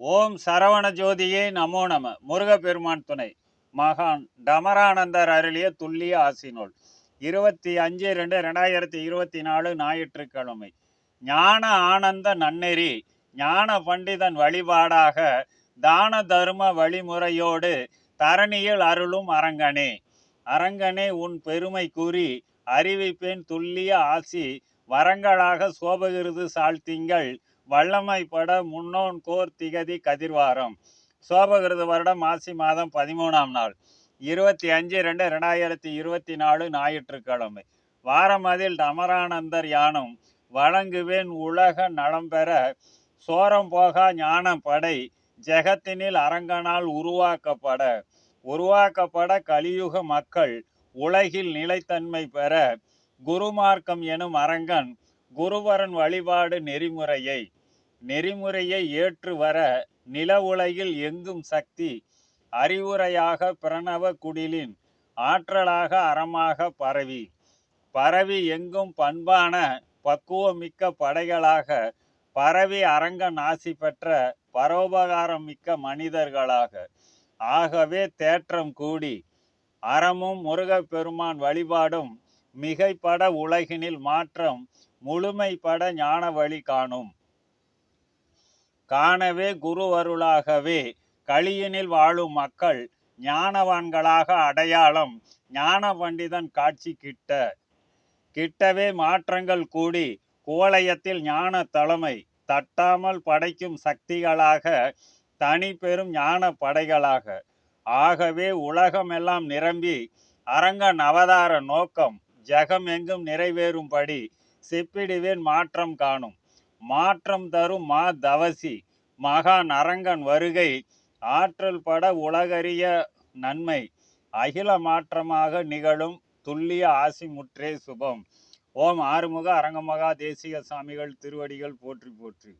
ஓம் சரவண ஜோதியே நமோ நம. முருகப்பெருமான் துணை. மகான் டமரானந்தர் அருளிய துல்லிய ஆசினோல் இருபத்தி அஞ்சு ரெண்டு ரெண்டாயிரத்தி இருபத்தி நாலு ஞாயிற்றுக்கிழமை. ஞான ஆனந்த நன்னெறி. ஞான பண்டிதன் வழிபாடாக தான தர்ம வழிமுறையோடு தரணியில் அருளும் அரங்கனே. அரங்கனே உன் பெருமை கூறி அறிவிப்பேன் துல்லிய ஆசி. வரங்களாக சோபகிருது சாழ்த்திங்கள். வல்லமைப்பட முன்னோன் கோர் திகதி கதிர்வாரம். சோபகிருத வருடம் மாசி மாதம் பதிமூணாம் நாள். இருபத்தி அஞ்சு ரெண்டு ரெண்டாயிரத்தி இருபத்தி நாலு ஞாயிற்றுக்கிழமை. வாரமதில் அமரானந்தர் யானம் வழங்குவேன் உலக நலம் பெற சோரம் போகா ஞானம் படை ஜெகத்தினில் அரங்கனால் உருவாக்கப்பட உருவாக்கப்பட கலியுக மக்கள் உலகில் நிலைத்தன்மை பெற குருமார்க்கம் எனும் அரங்கன் குருவரன் வழிபாடு நெறிமுறையை நெறிமுறையை ஏற்று வர நில உலகில் எங்கும் சக்தி அறிவுரையாக பிரணவ குடிலின் ஆற்றலாக அறமாக பரவி. பரவி எங்கும் பண்பான பக்குவமிக்க படைகளாக பரவி அரங்க நாசி பெற்ற பரோபகாரம் மிக்க மனிதர்களாக. ஆகவே தேற்றம் கூடி அறமும் முருகப்பெருமான் வழிபாடும் மிகைப்பட உலகினில் மாற்றம் முழுமைப்பட ஞான வழி காணும். காணவே குருவருளாகவே. களியினில் கலியினில் வாழும் மக்கள் ஞானவான்களாக அடையாளம் ஞான பண்டிதன் காட்சி கிட்ட. கிட்டவே மாற்றங்கள் கூடி கோலயத்தில் ஞான தலைமை தட்டாமல் படைக்கும் சக்திகளாக தனி பெரும் ஞான படைகளாக ஆகவே உலகமெல்லாம் நிரம்பி அரங்கன் அவதார நோக்கம் ஜெகம் எங்கும் நிறைவேறும்படி செப்பிடுவேன் மாற்றம் காணும். மாற்றம் தரும் மா தவசி. மகான் அரங்கன் வருகை. ஆற்றல் பட உலகறிய நன்மை. அகில மாற்றமாக நிகழும் துல்லிய ஆசி முற்றே சுபம். ஓம் ஆறுமுக அரங்கமகா தேசிக சாமிகள் திருவடிகள் போற்றி போற்றி.